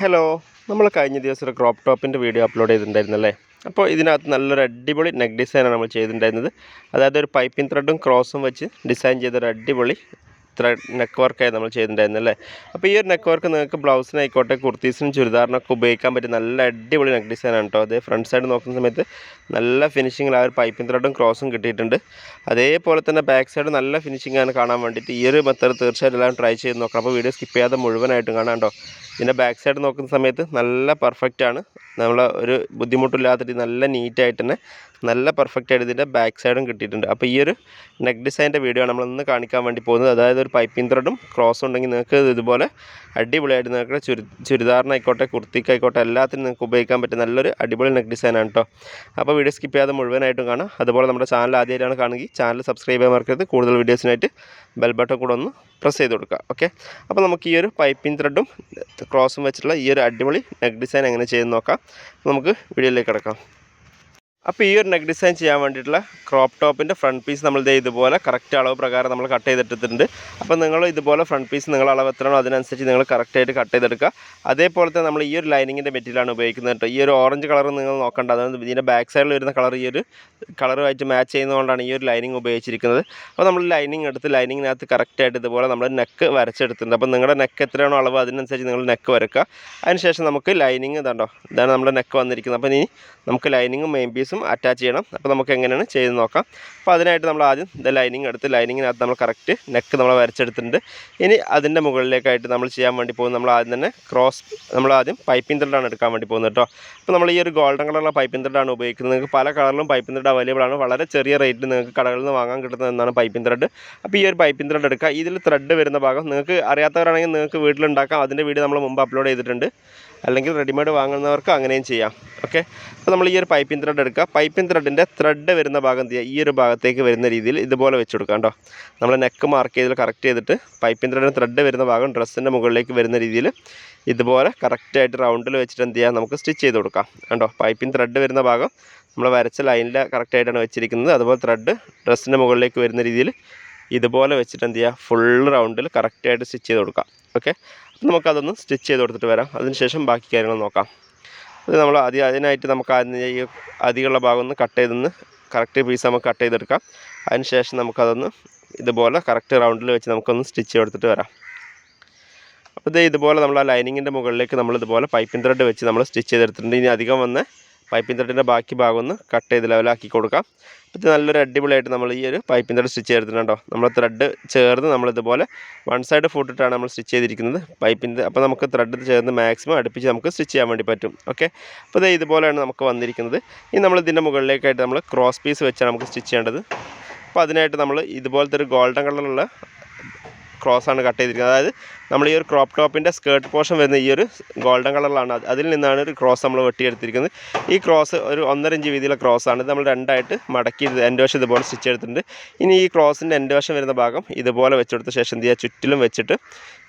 Hello നമ്മൾ കഴിഞ്ഞ ദിവസം ഒരു ക്രോപ്പ് ടോപ്പിന്റെ വീഡിയോ അപ്ലോഡ് ചെയ്തിട്ടുണ്ടായിരുന്നല്ലേ? അപ്പോൾ ഇതിനകത്ത് നല്ലൊരു അടിപൊളി നെക്ക് ഡിസൈനാണ് നമ്മൾ ചെയ്തിട്ടുണ്ടായിരുന്നത്. അതായത് ഒരു പൈപ്പിംഗ് ത്രെഡും ക്രോസും വെച്ച് ഡിസൈൻ ചെയ്തൊരു അടിപൊളി ത്രെഡ് നെക്ക് വർക്കായി നമ്മൾ ചെയ്തിട്ടുണ്ടായിരുന്നല്ലേ? അപ്പോൾ ഈ ഒരു നെക്ക് വർക്ക് നിങ്ങൾക്ക് ബ്ലൗസിനായിക്കോട്ടെ കുർത്തീസിനും ചുരിദാറിനൊക്കെ ഉപയോഗിക്കാൻ പറ്റിയ നല്ല അടിപൊളി നെക്ക് ഡിസൈനാണ് കേട്ടോ. അത് ഫ്രണ്ട് സൈഡ് നോക്കുന്ന സമയത്ത് നല്ല ഫിനിഷിങ്ങിൽ ആ ഒരു പൈപ്പിംഗ് ത്രെഡും ക്രോസും കിട്ടിയിട്ടുണ്ട്. അതേപോലെ തന്നെ ബാക്ക് സൈഡ് നല്ല ഫിനിഷിംഗ് ആണ് കാണാൻ വേണ്ടിയിട്ട് ഈ ഒരു മെത്തേഡ് തീർച്ചയായിട്ടും എല്ലാവരും ട്രൈ ചെയ്ത് നോക്കണം. അപ്പോൾ വീഡിയോ സ്കിപ്പ് ചെയ്യാതെ മുഴുവനായിട്ടും കാണാം കേട്ടോ. ഇതിന്റെ ബാക്ക് സൈഡ് നോക്കുന്ന സമയത്ത് നല്ല പെർഫെക്റ്റ് ആണ്. നമ്മൾ ഒരു ബുദ്ധിമുട്ടില്ലാത്ത രീതി നല്ല നീറ്റായിട്ട് തന്നെ നല്ല പെർഫെക്റ്റ് ആയിട്ട് ഇതിന്റെ ബാക്ക് സൈഡും കിട്ടിയിട്ടുണ്ട്. അപ്പോൾ ഈ ഒരു നെക്ക് ഡിസൈന്റെ വീഡിയോ ആണ് നമ്മളിന്ന് കാണിക്കാൻ വേണ്ടി പോകുന്നത്. അതായത് ഒരു പൈപ്പിംഗ് ത്രെഡും ക്രോസും ഉണ്ടെങ്കിൽ നിങ്ങൾക്ക് ഇതുപോലെ അടിപൊളിയായിട്ട് നിങ്ങൾക്ക് ചുരി ചുരിദാറിനായിക്കോട്ടെ കുർത്തിക്കായിക്കോട്ടെ എല്ലാത്തിനും നിങ്ങൾക്ക് ഉപയോഗിക്കാൻ പറ്റിയ നല്ലൊരു അടിപൊളി നെക്ക് ഡിസൈനാണ് കേട്ടോ അപ്പോൾ വീഡിയോ സ്കിപ്പ് ചെയ്യാതെ മുഴുവനായിട്ടും കാണാം. അതുപോലെ നമ്മുടെ ചാനൽ ആദ്യമായിട്ടാണ് കാണുകയും ചാനൽ സബ്സ്ക്രൈബ് ചെയ്യാൻ മറക്കരുത്. കൂടുതൽ വീഡിയോസിനായിട്ട് ബെൽ ബട്ടൺ കൂടെ ഒന്ന് പ്രസ് ചെയ്ത് കൊടുക്കുക. ഓക്കെ അപ്പോൾ നമുക്ക് ഈ ഒരു പൈപ്പിംഗ് ത്രെഡും ക്രോസും വെച്ചിട്ടുള്ള ഈ ഒരു അടിപൊളി നെക്ക് ഡിസൈൻ എങ്ങനെ ചെയ്യുന്ന നോക്കാം. നമുക്ക് വീഡിയോയിലേക്ക് കിടക്കാം. അപ്പോൾ ഈ ഒരു നെക്ക് ഡിസൈൻ ചെയ്യാൻ വേണ്ടിയിട്ടുള്ള ക്രോപ്പ് ടോപ്പിന്റെ ഫ്രണ്ട് പീസ് നമ്മൾ ദേ ഇതുപോലെ കറക്റ്റ് അളവ് പ്രകാരം നമ്മൾ കട്ട് ചെയ്തിട്ടിട്ടുണ്ട്. അപ്പോൾ നിങ്ങൾ ഇതുപോലെ ഫ്രണ്ട് പീസ് നിങ്ങൾ അളവ് എത്രയാണോ അതിനനുസരിച്ച് നിങ്ങൾ കറക്റ്റായിട്ട് കട്ട് ചെയ്തെടുക്കുക. അതേപോലെ തന്നെ നമ്മൾ ഈ ഒരു ലൈനിങ്ങിന്റെ മെറ്റീരിയലാണ് ഉപയോഗിക്കുന്നത് കേട്ടോ. ഈ ഒരു ഓറഞ്ച് കളർ നിങ്ങൾ നോക്കേണ്ട. അതായത് ഇതിന്റെ ബാക്ക് സൈഡിൽ വരുന്ന കളർ ഈ ഒരു കളറുമായിട്ട് മാച്ച് ചെയ്യുന്നതുകൊണ്ടാണ് ഈ ഒരു ലൈനിങ് ഉപയോഗിച്ചിരിക്കുന്നത്. അപ്പോൾ നമ്മൾ ലൈനിങ് എടുത്ത് ലൈനിങ്ങിനകത്ത് കറക്റ്റായിട്ട് ഇതുപോലെ നമ്മൾ നെക്ക് വരച്ചെടുത്തിട്ടുണ്ട്. അപ്പോൾ നിങ്ങളുടെ നെക്ക് എത്രയാണോ അളവ് അതിനനുസരിച്ച് നിങ്ങൾ നെക്ക് വരക്കുക. അതിനുശേഷം നമുക്ക് ലൈനിങ് ഇതാണ്ടോ. ഇതാണ് നമ്മുടെ നെക്ക് വന്നിരിക്കുന്നത്. അപ്പോൾ ഇനി നമുക്ക് ലൈനിങ്ങും മെയിൻ പീസും അറ്റാച്ച് ചെയ്യണം. അപ്പോൾ നമുക്ക് എങ്ങനെയാണ് ചെയ്ത് നോക്കാം. അപ്പോൾ അതിനായിട്ട് നമ്മൾ ആദ്യം ഇത് ലൈനിങ് എടുത്ത് ലൈനിങ്ങിനകത്ത് നമ്മൾ കറക്റ്റ് നെക്ക് നമ്മൾ വരച്ചെടുത്തിട്ടുണ്ട്. ഇനി അതിന്റെ മുകളിലേക്കായിട്ട് നമ്മൾ ചെയ്യാൻ വേണ്ടി പോകുന്നത് നമ്മൾ ആദ്യം തന്നെ ക്രോസ് നമ്മൾ ആദ്യം പൈപ്പിംഗ് ത്രെഡാണ് എടുക്കാൻ വേണ്ടി പോകുന്നത് കേട്ടോ. അപ്പോൾ നമ്മൾ ഈ ഒരു ഗോൾഡൻ കളറുള്ള പൈപ്പിംഗ് ത്രെഡാണ് ഉപയോഗിക്കുന്നത്. നിങ്ങൾക്ക് പല കളറിലും പൈപ്പിംഗ് ത്രെഡ് അവൈലബിൾ ആണ്. വളരെ ചെറിയ റേറ്റിൽ നിങ്ങൾക്ക് കടകളിൽ നിന്ന് വാങ്ങാൻ കിട്ടുന്ന എന്നാണ് പൈപ്പിംഗ് ത്രെഡ് അപ്പോൾ ഈ ഒരു പൈപ്പിംഗ് ത്രെഡ് എടുക്കുക. ഇതിൽ ത്രെഡ് വരുന്ന ഭാഗം നിങ്ങൾക്ക് അറിയാത്തവരാണെങ്കിൽ നിങ്ങൾക്ക് വീട്ടിലുണ്ടാക്കാം. അതിന്റെ വീഡിയോ നമ്മൾ മുമ്പ് അപ്ലോഡ് ചെയ്തിട്ടുണ്ട്. അല്ലെങ്കിൽ റെഡിമെയ്ഡ് വാങ്ങുന്നവർക്ക് അങ്ങനെയും ചെയ്യാം. ഓക്കെ അപ്പോൾ നമ്മൾ ഈ ഒരു പൈപ്പിംഗ് ത്രെഡ് എടുക്കുക. പൈപ്പിംഗ് ത്രെഡിന്റെ ത്രെഡ് വരുന്ന ഭാഗം ഈ ഒരു ഭാഗത്തേക്ക് വരുന്ന രീതിയിൽ ഇതുപോലെ വെച്ച് കൊടുക്കാം കേട്ടോ. നമ്മൾ നെക്ക് മാർക്ക് ചെയ്തിട്ട് കറക്റ്റ് ചെയ്തിട്ട് പൈപ്പിംഗ് ത്രെഡിന്റെ ത്രെഡ് വരുന്ന ഭാഗം ഡ്രസ്സിന്റെ മുകളിലേക്ക് വരുന്ന രീതിയിൽ ഇതുപോലെ കറക്റ്റായിട്ട് റൗണ്ടിൽ വെച്ചിട്ട് എന്ത് ചെയ്യാം നമുക്ക് സ്റ്റിച്ച് ചെയ്ത് കൊടുക്കാം. കണ്ടോ? പൈപ്പിംഗ് ത്രെഡ് വരുന്ന ഭാഗം നമ്മൾ വരച്ച ലൈനിൽ കറക്റ്റായിട്ടാണ് വെച്ചിരിക്കുന്നത്. അതുപോലെ ത്രെഡ് ഡ്രസ്സിന്റെ മുകളിലേക്ക് വരുന്ന രീതിയിൽ ഇതുപോലെ വെച്ചിട്ട് എന്ത് ചെയ്യുക? ഫുൾ റൗണ്ടിൽ കറക്റ്റായിട്ട് സ്റ്റിച്ച് ചെയ്ത് കൊടുക്കാം. ഓക്കെ നമുക്കതൊന്ന് സ്റ്റിച്ച് ചെയ്ത് കൊടുത്തിട്ട് വരാം. അതിനുശേഷം ബാക്കി കാര്യങ്ങൾ നോക്കാം. അത് നമ്മൾ അതി അതിനായിട്ട് നമുക്ക് ഈ അധികമുള്ള ഭാഗം ഒന്ന് കട്ട് ചെയ്തൊന്ന് കറക്റ്റ് പീസ് നമുക്ക് കട്ട് ചെയ്തെടുക്കാം. അതിനുശേഷം നമുക്കതൊന്ന് ഇതുപോലെ കറക്റ്റ് റൗണ്ടിൽ വെച്ച് നമുക്കൊന്ന് സ്റ്റിച്ച് ചെയ്തെടുത്തിട്ട് വരാം. അപ്പോൾ ഇതേ ഇതുപോലെ നമ്മൾ ആ ലൈനിങ്ങിന്റെ മുകളിലേക്ക് നമ്മൾ ഇതുപോലെ പൈപ്പിംഗ് ത്രെഡ് വെച്ച് നമ്മൾ സ്റ്റിച്ച് ചെയ്തെടുത്തിട്ടുണ്ട്. ഇനി അധികം വന്ന് പൈപ്പിംഗ് ത്രെഡിന്റെ ബാക്കി ഭാഗം ഒന്ന് കട്ട് ചെയ്ത് ലെവലാക്കി കൊടുക്കാം. ഇത് നല്ലൊരു അടിപൊളിയായിട്ട് നമ്മൾ ഈ ഒരു പൈപ്പിംഗ് ത്രെഡ് സ്റ്റിച്ച് ചെയ്തിട്ടുണ്ടോ? നമ്മൾ ത്രെഡ് ചേർന്ന് നമ്മളിതുപോലെ വൺ സൈഡ് ഫുട്ടിട്ടാണ് നമ്മൾ സ്റ്റിച്ച് ചെയ്തിരിക്കുന്നത്. പൈപ്പിന്റെ അപ്പോൾ നമുക്ക് ത്രെഡ് ചേർന്ന് മാക്സിമം അടുപ്പിച്ച് നമുക്ക് സ്റ്റിച്ച് ചെയ്യാൻ വേണ്ടി പറ്റും. ഓക്കെ അപ്പോൾ ഇത് ഇതുപോലെയാണ് നമുക്ക് വന്നിരിക്കുന്നത്. ഇനി നമ്മൾ ഇതിന്റെ മുകളിലേക്കായിട്ട് നമ്മൾ ക്രോസ് പീസ് വെച്ചാണ് നമുക്ക് സ്റ്റിച്ച് ചെയ്യേണ്ടത്. അപ്പോൾ അതിനായിട്ട് നമ്മൾ ഇതുപോലത്തെ ഒരു ഗോൾഡൻ കളറിലുള്ള ആണ് കട്ട് ചെയ്തിരിക്കുന്നത്. അതായത് നമ്മൾ ഈ ഒരു ക്രോപ്പ് ടോപ്പിന്റെ സ്കേർട്ട് പോർഷൻ വരുന്ന ഈ ഒരു ഗോൾഡൻ കളറിലാണ് അതിൽ നിന്നാണ് ഒരു ക്രോസ് നമ്മൾ വെട്ടിയെടുത്തിരിക്കുന്നത്. ഈ ക്രോസ് ഒരു ഒന്നര ഇഞ്ച് വീതിയിലെ ക്രോസാണ് ഇത് നമ്മൾ രണ്ടായിട്ട് മടക്കി എന്റെ വശം ഇതുപോലെ സ്റ്റിച്ച് എടുത്തിട്ടുണ്ട്. ഇനി ഈ ക്രോസിന്റെ എന്റെ വശം വരുന്ന ഭാഗം ഇതുപോലെ വെച്ചെടുത്ത ശേഷം എന്ത് ചെയ്യുക? ചുറ്റിലും വെച്ചിട്ട്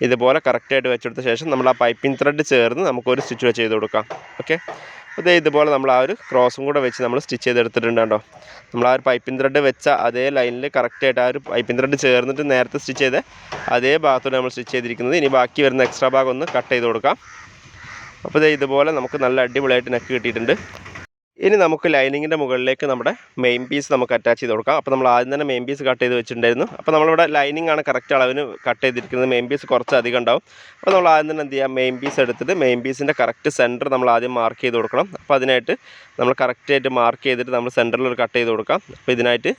ഇതുപോലെ കറക്റ്റായിട്ട് വെച്ചെടുത്ത ശേഷം നമ്മൾ ആ പൈപ്പിംഗ് ത്രെഡ് ചേർന്ന് നമുക്കൊരു സ്റ്റിച്ച് വെച്ച് ചെയ്ത് കൊടുക്കാം. ഓക്കെ ദേ ഇതുപോലെ നമ്മൾ ആ ഒരു ക്രോസും കൂടെ വെച്ച് നമ്മൾ സ്റ്റിച്ച് ചെയ്തെടുത്തിട്ടുണ്ട് കേട്ടോ നമ്മൾ ആ ഒരു പൈപ്പിൻ ത്രെഡ് വെച്ച അതേ ലൈനിൽ കറക്റ്റായിട്ട് ആ ഒരു പൈപ്പിൻ ത്രെഡ് ചേർന്നിട്ട് നേരത്തെ സ്റ്റിച്ച് ചെയ്ത് അതേ ഭാഗത്തോടെ നമ്മൾ സ്റ്റിച്ച് ചെയ്തിരിക്കുന്നത്. ഇനി ബാക്കി വരുന്ന എക്സ്ട്രാ ഭാഗം ഒന്ന് കട്ട് ചെയ്ത് കൊടുക്കാം. അപ്പോൾ ഇതേ ഇതുപോലെ നമുക്ക് നല്ല അടിപൊളിയായിട്ട് നെക്ക് കിട്ടിയിട്ടുണ്ട്. ഇനി നമുക്ക് ലൈനിങ്ങിന്റെ മുകളിലേക്ക് നമ്മുടെ മെയിൻ പീസ് നമുക്ക് അറ്റാച്ച് ചെയ്ത് കൊടുക്കാം. അപ്പോൾ നമ്മൾ ആദ്യം തന്നെ മെയിൻ പീസ് കട്ട് ചെയ്ത് വെച്ചിട്ടുണ്ടായിരുന്നു. അപ്പോൾ നമ്മളിവിടെ ലൈനിങ് ആണ് കറക്റ്റ് അളവിന് കട്ട് ചെയ്തിരിക്കുന്നത്. മെയിൻ പീസ് കുറച്ച് അധികം ഉണ്ടാവും. അപ്പോൾ നമ്മൾ ആദ്യം തന്നെ എന്ത് ചെയ്യാം? മെയിൻ പീസ് എടുത്തിട്ട് മെയിൻ പീസിന്റെ കറക്റ്റ് സെന്റർ നമ്മൾ ആദ്യം മാർക്ക് ചെയ്ത് കൊടുക്കണം. അപ്പോൾ അതിനായിട്ട് നമ്മൾ കറക്റ്റായിട്ട് മാർക്ക് ചെയ്തിട്ട് നമ്മൾ സെന്ററിൽ ഒരു കട്ട് ചെയ്ത് കൊടുക്കാം. അപ്പോൾ ഇതിനായിട്ട്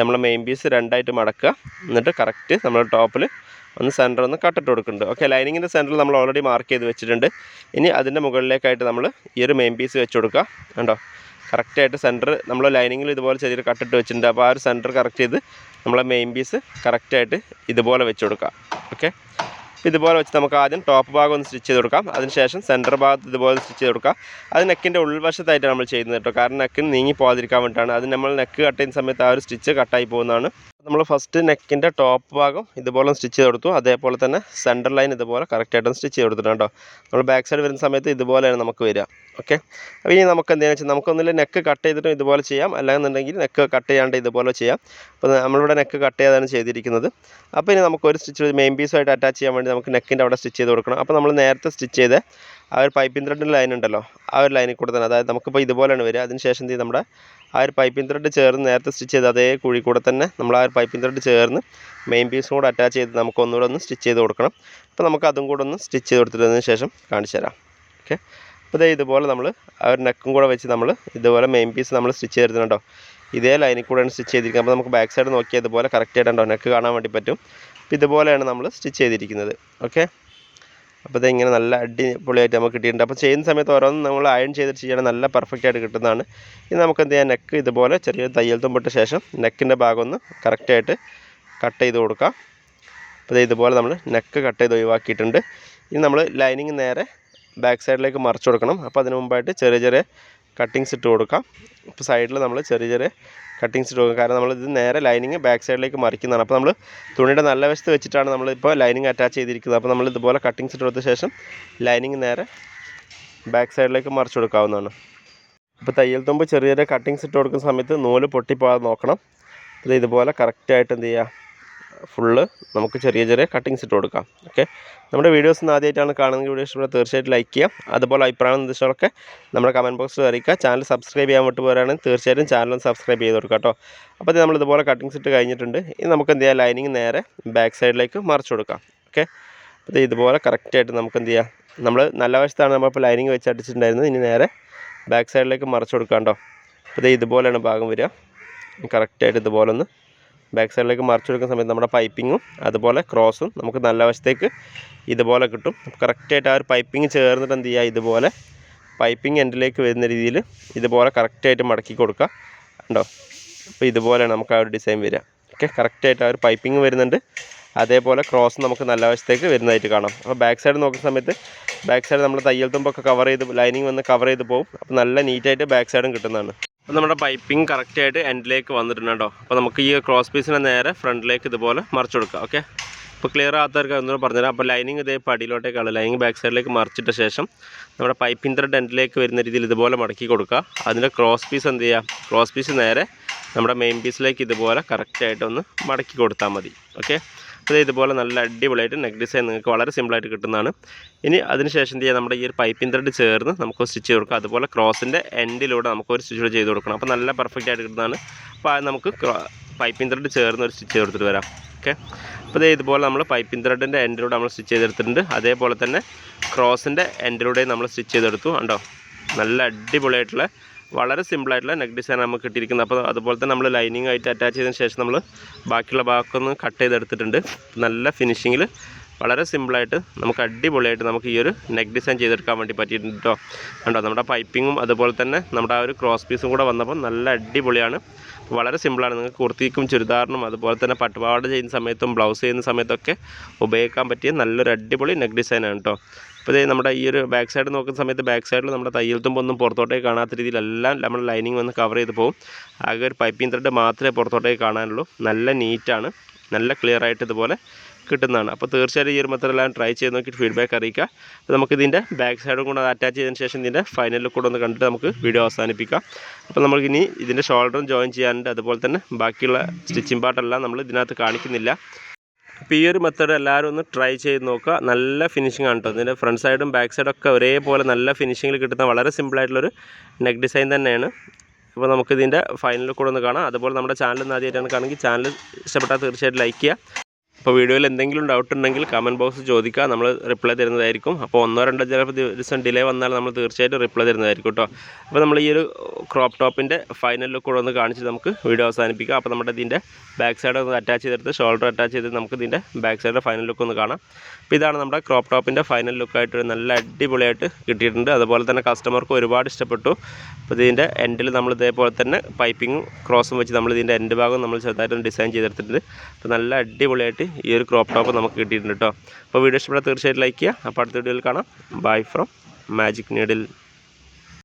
നമ്മൾ മെയിൻ പീസ് രണ്ടായിട്ട് മടക്കുക. എന്നിട്ട് കറക്റ്റ് നമ്മൾ ടോപ്പിൽ ഒന്ന് സെന്റർ ഒന്ന് കട്ടിട്ട് കൊടുക്കുന്നുണ്ട്. ഓക്കെ ലൈനിങ്ങിന്റെ സെന്ററിൽ നമ്മൾ ഓൾറെഡി മാർക്ക് ചെയ്ത് വെച്ചിട്ടുണ്ട്. ഇനി അതിന്റെ മുകളിലേക്കായിട്ട് നമ്മൾ ഈ ഒരു മെയിൻ പീസ് വെച്ച് കൊടുക്കുക. കണ്ടോ? കറക്റ്റായിട്ട് സെന്റർ നമ്മൾ ലൈനിങ്ങിൽ ഇതുപോലെ ചെറിയൊരു കട്ടിട്ട് വെച്ചിട്ടുണ്ട്. അപ്പോൾ ആ ഒരു സെന്റർ കറക്റ്റ് ചെയ്ത് നമ്മളെ മെയിൻ പീസ് കറക്റ്റായിട്ട് ഇതുപോലെ വെച്ച് കൊടുക്കുക. ഓക്കെ ഇതുപോലെ വെച്ച് നമുക്ക് ആദ്യം ടോപ്പ് ഭാഗം ഒന്ന് സ്റ്റിച്ച് ചെയ്ത് കൊടുക്കാം. അതിനുശേഷം സെന്റർ ഭാഗത്ത് ഇതുപോലെ സ്റ്റിച്ച് ചെയ്ത് കൊടുക്കാം അത് നെക്കിന്റെ ഉൾവശത്തായിട്ട് നമ്മൾ ചെയ്യുന്നത് കേട്ടോ. കാരണം നെക്കിന് നീങ്ങി പോകാതിരിക്കാൻ വേണ്ടിയിട്ടാണ്. അത് നമ്മൾ നെക്ക് കട്ട് ചെയ്യുന്ന സമയത്ത് ആ ഒരു സ്റ്റിച്ച് കട്ടായി പോകുന്നതാണ് നമ്മൾ ഫസ്റ്റ് നെക്കിന്റെ ടോപ്പ് ഭാഗം ഇതുപോലെ സ്റ്റിച്ച് ചെയ്ത് കൊടുത്തു. അതേപോലെ തന്നെ സെന്റർ ലൈൻ ഇതുപോലെ കറക്റ്റായിട്ടും സ്റ്റിച്ച് ചെയ്ത് കൊടുത്തിട്ടുണ്ട് നമ്മൾ ബാക്ക് സൈഡ് വരുന്ന സമയത്ത് ഇതുപോലെയാണ് നമുക്ക് വരിക. ഓക്കെ അപ്പോൾ ഇനി നമുക്ക് എന്തെങ്കിലും വെച്ചാൽ നമുക്കൊന്നുമില്ല നെക്ക് കട്ട് ചെയ്തിട്ടും ഇതുപോലെ ചെയ്യാം. അല്ലാന്നുണ്ടെങ്കിൽ നെക്ക് കട്ട് ചെയ്യാണ്ട് ഇതുപോലെ ചെയ്യാം. അപ്പോൾ നമ്മളിവിടെ നെക്ക് കട്ട് ചെയ്താണ് ചെയ്തിരിക്കുന്നത്. അപ്പോൾ ഇനി നമുക്ക് ഒരു സ്റ്റിച്ച് മെയിൻ പീസുമായിട്ട് അറ്റാച്ച് ചെയ്യാൻ വേണ്ടി നമുക്ക് നെക്കിന്റെ അവിടെ സ്റ്റിച്ച് ചെയ്ത് കൊടുക്കണം. അപ്പോൾ നമ്മൾ നേരത്തെ സ്റ്റിച്ച് ചെയ്ത് ആ ഒരു പൈപ്പിൻ ത്രെഡിന്റെ ലൈൻ ഉണ്ടല്ലോ. ആ ഒരു ലൈനിൽ കൂടെ തന്നെ അതായത് നമുക്കിപ്പോൾ ഇതുപോലെയാണ് വരിക. അതിന് ശേഷം നമ്മുടെ ആ ഒരു പൈപ്പിംഗ് ത്രെഡ് ചേർന്ന് നേരത്തെ സ്റ്റിച്ച് ചെയ്ത അതേ കുഴി കൂടെ തന്നെ നമ്മൾ ആ ഒരു പൈപ്പിംഗ് ത്രെഡ് ചേർന്ന് മെയിൻ പീസും കൂടെ അറ്റാച്ച് ചെയ്ത് നമുക്ക് ഒന്നുകൂടെ ഒന്ന് സ്റ്റിച്ച് ചെയ്ത് കൊടുക്കണം. അപ്പോൾ നമുക്ക് അതും കൂടെ ഒന്ന് സ്റ്റിച്ച് ചെയ്ത് കൊടുത്തതിന് ശേഷം കാണിച്ചു തരാം. ഓക്കെ അപ്പോൾ ഇതേ ഇതുപോലെ നമ്മൾ ആ ഒരു നെക്കും കൂടെ വെച്ച് നമ്മൾ ഇതുപോലെ മെയിൻ പീസ് നമ്മൾ സ്റ്റിച്ച് ചെയ്തിട്ടുണ്ടോ ഇതേ ലൈനിൽ കൂടെയാണ് സ്റ്റിച്ച് ചെയ്തിരിക്കുന്നത്. അപ്പോൾ നമുക്ക് ബാക്ക് സൈഡ് നോക്കിയാൽ ഇതുപോലെ കറക്റ്റ് ആയിട്ടുണ്ടോ നെക്ക് കാണാൻ വേണ്ടി പറ്റും. അപ്പോൾ ഇതുപോലെയാണ് നമ്മൾ സ്റ്റിച്ച് ചെയ്തിരിക്കുന്നത്. ഓക്കെ അപ്പോൾ ഇതെങ്ങനെ നല്ല അടിപൊളിയായിട്ട് നമുക്ക് കിട്ടിയിട്ടുണ്ട്. അപ്പോൾ ചെയ്യുന്ന സമയത്ത് ഓരോന്നും നമ്മൾ അയൺ ചെയ്തിട്ട് ചെയ്യണം നല്ല പെർഫെക്റ്റ് ആയിട്ട് കിട്ടുന്നതാണ്. ഇനി നമുക്ക് എന്ത് ചെയ്യാം? നെക്ക് ഇതുപോലെ ചെറിയ തയ്യൽ തുമ്പിട്ട ശേഷം നെക്കിന്റെ ഭാഗം ഒന്ന് കറക്റ്റായിട്ട് കട്ട് ചെയ്ത് കൊടുക്കാം. അപ്പോൾ ഇതുപോലെ നമ്മൾ നെക്ക് കട്ട് ചെയ്ത് ഒഴിവാക്കിയിട്ടുണ്ട്. ഇനി നമ്മൾ ലൈനിങ് നേരെ ബാക്ക് സൈഡിലേക്ക് മറിച്ച് കൊടുക്കണം. അപ്പോൾ അതിന് മുമ്പായിട്ട് ചെറിയ ചെറിയ കട്ടിങ്സ് ഇട്ട് കൊടുക്കാം. ഇപ്പോൾ സൈഡിൽ നമ്മൾ ചെറിയ ചെറിയ കട്ടിങ്സ് ഇട്ട് കൊടുക്കും. കാരണം നമ്മൾ ഇത് നേരെ ലൈനിങ് ബാക്ക് സൈഡിലേക്ക് മറിക്കുന്നതാണ്. അപ്പോൾ നമ്മൾ തുണിയുടെ നല്ല വശത്ത് വെച്ചിട്ടാണ് നമ്മളിപ്പോൾ ലൈനിങ് അറ്റാച്ച് ചെയ്തിരിക്കുന്നത്. അപ്പോൾ നമ്മൾ ഇതുപോലെ കട്ടിങ്സ് ഇട്ട് കൊടുത്ത ശേഷം ലൈനിങ് നേരെ ബാക്ക് സൈഡിലേക്ക് മറിച്ച് കൊടുക്കാവുന്നതാണ്. അപ്പോൾ തയ്യൽ തുമ്പ് ചെറിയ ചെറിയ കട്ടിങ്സ് ഇട്ട് കൊടുക്കുന്ന സമയത്ത് നൂൽ പൊട്ടിപ്പോകാതെ നോക്കണം. ഇത് ഇതുപോലെ കറക്റ്റായിട്ട് എന്ത് ചെയ്യുക ഫുള്ള് നമുക്ക് ചെറിയ ചെറിയ കട്ടിങ്സ് ഇട്ട് കൊടുക്കാം. ഓക്കെ നമ്മുടെ വീഡിയോസ് ഒന്ന് ആദ്യമായിട്ടാണ് കാണുന്നത് വീഡിയോ ഇഷ്ടപ്പെട്ട തീർച്ചയായിട്ടും ലൈക്ക് ചെയ്യാം അതുപോലെ അഭിപ്രായം നിർദ്ദേശങ്ങളൊക്കെ നമ്മുടെ കമന്റ് ബോക്സിൽ അറിയിക്കുക. ചാനൽ സബ്സ്ക്രൈബ് ചെയ്യാൻ വിട്ട് പോരാണെങ്കിൽ തീർച്ചയായിട്ടും ചാനൽ സബ്സ്ക്രൈബ് ചെയ്ത് കൊടുക്കുക കേട്ടോ. അപ്പോൾ നമ്മൾ ഇതുപോലെ കട്ടിങ്സ് ഇട്ട് കഴിഞ്ഞിട്ടുണ്ട്. ഇനി നമുക്ക് എന്ത് ചെയ്യാം? ലൈനിങ് നേരെ ബാക്ക് സൈഡിലേക്ക് മറിച്ച് കൊടുക്കാം. ഓക്കെ അപ്പോൾ ഇത് ഇതുപോലെ കറക്റ്റായിട്ട് നമുക്ക് എന്ത് ചെയ്യാം? നമ്മൾ നല്ല വശത്താണ് നമ്മളിപ്പോൾ ലൈനിങ് വെച്ച് അടിച്ചിട്ടുണ്ടായിരുന്നത്. ഇനി നേരെ ബാക്ക് സൈഡിലേക്ക് മറിച്ച് കൊടുക്കാം കേട്ടോ. അപ്പോൾ ഇതുപോലെയാണ് ഭാഗം വരിക. കറക്റ്റായിട്ട് ഇതുപോലെ ഒന്ന് ബാക്ക് സൈഡിലേക്ക് മറിച്ച് കൊടുക്കുന്ന സമയത്ത് നമ്മുടെ പൈപ്പിങ്ങും അതുപോലെ ക്രോസും നമുക്ക് നല്ല വശത്തേക്ക് ഇതുപോലെ കിട്ടും. കറക്റ്റായിട്ട് ആ ഒരു പൈപ്പിംഗ് ചേർന്നിട്ട് എന്ത് ചെയ്യുക? ഇതുപോലെ പൈപ്പിംഗ് എൻഡിലേക്ക് വരുന്ന രീതിയിൽ ഇതുപോലെ കറക്റ്റായിട്ട് മടക്കി കൊടുക്കുക. ഉണ്ടോ അപ്പോൾ ഇതുപോലെയാണ് നമുക്ക് ആ ഒരു ഡിസൈൻ വരിക. ഓക്കെ കറക്റ്റായിട്ട് ആ ഒരു പൈപ്പിംഗ് വരുന്നുണ്ട്. അതേപോലെ ക്രോസ് നമുക്ക് നല്ല വശത്തേക്ക് വരുന്നതായിട്ട് കാണാം. അപ്പോൾ ബാക്ക് സൈഡ് നോക്കുന്ന സമയത്ത് ബാക്ക് സൈഡ് നമ്മൾ തയ്യൽ തുമ്പൊക്കെ കവർ ചെയ്ത് ലൈനിങ് വന്ന് കവർ ചെയ്ത് പോകും അപ്പോൾ നല്ല നീറ്റായിട്ട് ബാക്ക് സൈഡും കിട്ടുന്നതാണ്. അപ്പോൾ നമ്മുടെ പൈപ്പിംഗ് കറക്റ്റായിട്ട് എൻഡിലേക്ക് വന്നിട്ടുണ്ട് കേട്ടോ. അപ്പോൾ നമുക്ക് ഈ ക്രോസ് പീസിനെ നേരെ ഫ്രണ്ടിലേക്ക് ഇതുപോലെ മറിച്ച് കൊടുക്കാം. ഓക്കെ അപ്പോൾ ക്ലിയർ ആകാത്തവർക്ക് ഒന്നുകൂടെ പറഞ്ഞുതരാം. അപ്പോൾ ലൈനിങ് ഇതേ പടിയിലോട്ടേക്കാണ്. ലൈനിങ് ബാക്ക് സൈഡിലേക്ക് മറിച്ചിട്ട ശേഷം നമ്മുടെ പൈപ്പിംഗ് ത്രെഡ് എൻഡിലേക്ക് വരുന്ന രീതിയിൽ ഇതുപോലെ മടക്കി കൊടുക്കുക. അതിന്റെ ക്രോസ് പീസ് എന്ത് ചെയ്യുക ക്രോസ് പീസ് നേരെ നമ്മുടെ മെയിൻ പീസിലേക്ക് ഇതുപോലെ കറക്റ്റായിട്ടൊന്ന് മടക്കി കൊടുത്താൽ മതി. ഓക്കെ ദേ ഇതുപോലെ നല്ല അടിപൊളിയായിട്ട് നെക്ക് ഡിസൈൻ നിങ്ങൾക്ക് വളരെ സിമ്പിളായിട്ട് കിട്ടുന്നതാണ്. ഇനി അതിനുശേഷം എന്ത് നമ്മുടെ ഈ ഒരു പൈപ്പിംഗ് ത്രെഡ് ചേർന്ന് നമുക്ക് സ്റ്റിച്ച് ചെയ്ത് കൊടുക്കാം. അതുപോലെ ക്രോസിന്റെ എൻഡിലൂടെ നമുക്ക് ഒരു സ്റ്റിച്ച് ചെയ്ത് കൊടുക്കണം. അപ്പോൾ നല്ല പെർഫെക്റ്റ് ആയിട്ട് കിട്ടുന്നതാണ്. അപ്പോൾ അത് നമുക്ക് പൈപ്പിംഗ് ത്രെഡ് ചേർന്ന് ഒരു സ്റ്റിച്ച് കൊടുത്തിട്ട് വരാം. ഓക്കെ? അപ്പോൾ ഇതുപോലെ നമ്മൾ പൈപ്പിംഗ് ത്രെഡിന്റെ എൻഡിലൂടെ നമ്മൾ സ്റ്റിച്ച് ചെയ്തെടുത്തിട്ടുണ്ട്. അതേപോലെ തന്നെ ക്രോസിന്റെ എൻഡിലൂടെ നമ്മൾ സ്റ്റിച്ച് ചെയ്തെടുത്തു. കണ്ടോ? നല്ല അടിപൊളിയായിട്ടുള്ള വളരെ സിമ്പിളായിട്ടുള്ള നെക്ക് ഡിസൈൻ നമുക്ക് കിട്ടിയിരിക്കുന്നത്. അപ്പോൾ അതുപോലെ തന്നെ നമ്മൾ ലൈനിങ് ആയിട്ട് അറ്റാച്ച് ചെയ്തതിന് ശേഷം നമ്മൾ ബാക്കിയുള്ള ഭാഗമൊന്ന് കട്ട് ചെയ്തെടുത്തിട്ടുണ്ട്. നല്ല ഫിനിഷിങ്ങിൽ വളരെ സിമ്പിളായിട്ട് നമുക്ക് അടിപൊളിയായിട്ട് നമുക്ക് ഈ ഒരു നെക്ക് ഡിസൈൻ ചെയ്തെടുക്കാൻ വേണ്ടി പറ്റിയിട്ടുണ്ട് കേട്ടോ കണ്ടോ? നമ്മുടെ പൈപ്പിങ്ങും അതുപോലെ തന്നെ നമ്മുടെ ആ ഒരു ക്രോസ് പീസും കൂടെ വന്നപ്പോൾ നല്ല അടിപൊളിയാണ്. വളരെ സിമ്പിളാണ് നിങ്ങൾക്ക് കുർത്തിക്കും ചുരിദാറിനും അതുപോലെ തന്നെ പട്ടുപാവാട ചെയ്യുന്ന സമയത്തും ബ്ലൗസ് ചെയ്യുന്ന സമയത്തൊക്കെ ഉപയോഗിക്കാൻ പറ്റിയ നല്ലൊരു അടിപൊളി നെക്ക് ഡിസൈനാണ് കേട്ടോ അപ്പോൾ ഇതേ നമ്മുടെ ഈ ഒരു ബാക്ക് സൈഡ് നോക്കുന്ന സമയത്ത് ബാക്ക് സൈഡിൽ നമ്മുടെ തയ്യൽ തുമ്പൊന്നും പുറത്തോട്ടേക്ക് കാണാത്ത രീതിയിലെല്ലാം നമ്മൾ ലൈനിങ് വന്ന് കവർ ചെയ്ത് പോകും ആകെ ഒരു പൈപ്പിംഗ് ത്രെഡ് മാത്രമേ പുറത്തോട്ടേക്ക് കാണാനുള്ളൂ. നല്ല നീറ്റാണ് നല്ല ക്ലിയർ ആയിട്ട് ഇതുപോലെ കിട്ടുന്നതാണ്. അപ്പോൾ തീർച്ചയായും ഈ ഒരു മെത്തേഡ് എല്ലാം ട്രൈ ചെയ്ത് നോക്കിയിട്ട് ഫീഡ്ബാക്ക് അറിയിക്കുക. അപ്പോൾ നമുക്ക് ഇതിന്റെ ബാക്ക് സൈഡും കൂടെ അറ്റാച്ച് ചെയ്തതിന് ശേഷം ഇതിന്റെ ഫൈനൽ കൂടെ ഒന്ന് കണ്ടിട്ട് നമുക്ക് വീഡിയോ അവസാനിപ്പിക്കാം. അപ്പോൾ നമുക്കിനി ഇതിന്റെ ഷോൾഡറും ജോയിൻ ചെയ്യാനുണ്ട്. അതുപോലെ തന്നെ ബാക്കിയുള്ള സ്റ്റിച്ചിങ് പാർട്ടെല്ലാം നമ്മൾ ഇതിനകത്ത് കാണിക്കുന്നില്ല. അപ്പോൾ മെത്തേഡ് എല്ലാവരും ഒന്ന് ട്രൈ ചെയ്ത് നോക്കുക. നല്ല ഫിനിഷിംഗ് ആണ് കേട്ടോ ഇതിന്റെ ഫ്രണ്ട് സൈഡും ബാക്ക് സൈഡും ഒക്കെ ഒരേപോലെ നല്ല ഫിനിഷിങ്ങിൽ കിട്ടുന്ന വളരെ സിമ്പിളായിട്ടുള്ളൊരു നെക്ക് ഡിസൈൻ തന്നെയാണ്. അപ്പോൾ നമുക്കിതിന്റെ ഫൈനൽ കൂടെ ഒന്ന് കാണാം. അതുപോലെ നമ്മുടെ ചാനൽ ഒന്ന് ആദ്യമായിട്ടാണ് കാണുമെങ്കിൽ ചാനൽ ഇഷ്ടപ്പെട്ടാൽ തീർച്ചയായിട്ടും ലൈക്ക് ചെയ്യുക. അപ്പോൾ വീഡിയോയിൽ എന്തെങ്കിലും ഡൗട്ട് ഉണ്ടെങ്കിൽ കമന്റ് ബോക്സ് ചോദിക്കുക. നമ്മൾ റിപ്ലൈ തരുന്നതായിരിക്കും. അപ്പോൾ ഒന്നോ രണ്ടോ ചിലപ്പോൾ ദിവസം ഡിലേ വന്നാൽ നമ്മൾ തീർച്ചയായിട്ടും റിപ്ലൈ തരുന്നതായിരിക്കും കേട്ടോ അപ്പോൾ നമ്മൾ ഈ ഒരു ക്രോപ്പ് ടോപ്പിന്റെ ഫൈനൽ ലുക്ക് കൂടെ ഒന്ന് കാണിച്ച് നമുക്ക് വീഡിയോ അവസാനിപ്പിക്കാം. അപ്പോൾ നമ്മുടെ ഇതിന്റെ ബാക്ക് സൈഡ് ഒന്ന് അറ്റാച്ച് ചെയ്തെടുത്ത് ഷോൾഡർ അറ്റാച്ച് ചെയ്ത് നമുക്ക് ഇതിന്റെ ബാക്ക് സൈഡിന്റെ ഫൈനൽ ലുക്ക് ഒന്ന് കാണാം. അപ്പോൾ ഇതാണ് നമ്മുടെ ക്രോപ്പ് ടോപ്പിന്റെ ഫൈനൽ ലുക്കായിട്ട് നല്ല അടിപൊളിയായിട്ട് കിട്ടിയിട്ടുണ്ട്. അതുപോലെ തന്നെ കസ്റ്റമർക്ക് ഒരുപാട് ഇഷ്ടപ്പെട്ടു. അപ്പോൾ ഇതിന്റെ എൻഡിൽ നമ്മൾ ഇതേപോലെ തന്നെ പൈപ്പിങ്ങും ക്രോസും വെച്ച് നമ്മൾ ഇതിന്റെ എൻഡ് ഭാഗം നമ്മൾ ചെറുതായിട്ടൊന്ന് ഡിസൈൻ ചെയ്തെടുത്തിട്ടുണ്ട്. അപ്പോൾ നല്ല അടിപൊളിയായിട്ട് ഈ ഒരു ക്രോപ്പ് ടോപ്പ് നമുക്ക് കിട്ടിയിട്ടുണ്ട് കേട്ടോ അപ്പോൾ വീഡിയോ ഇഷ്ടപ്പെട്ടാൽ തീർച്ചയായിട്ടും ലൈക്ക് ചെയ്യുക. അപ്പോൾ അടുത്ത വീഡിയോയിൽ കാണാം. Bye from magic needle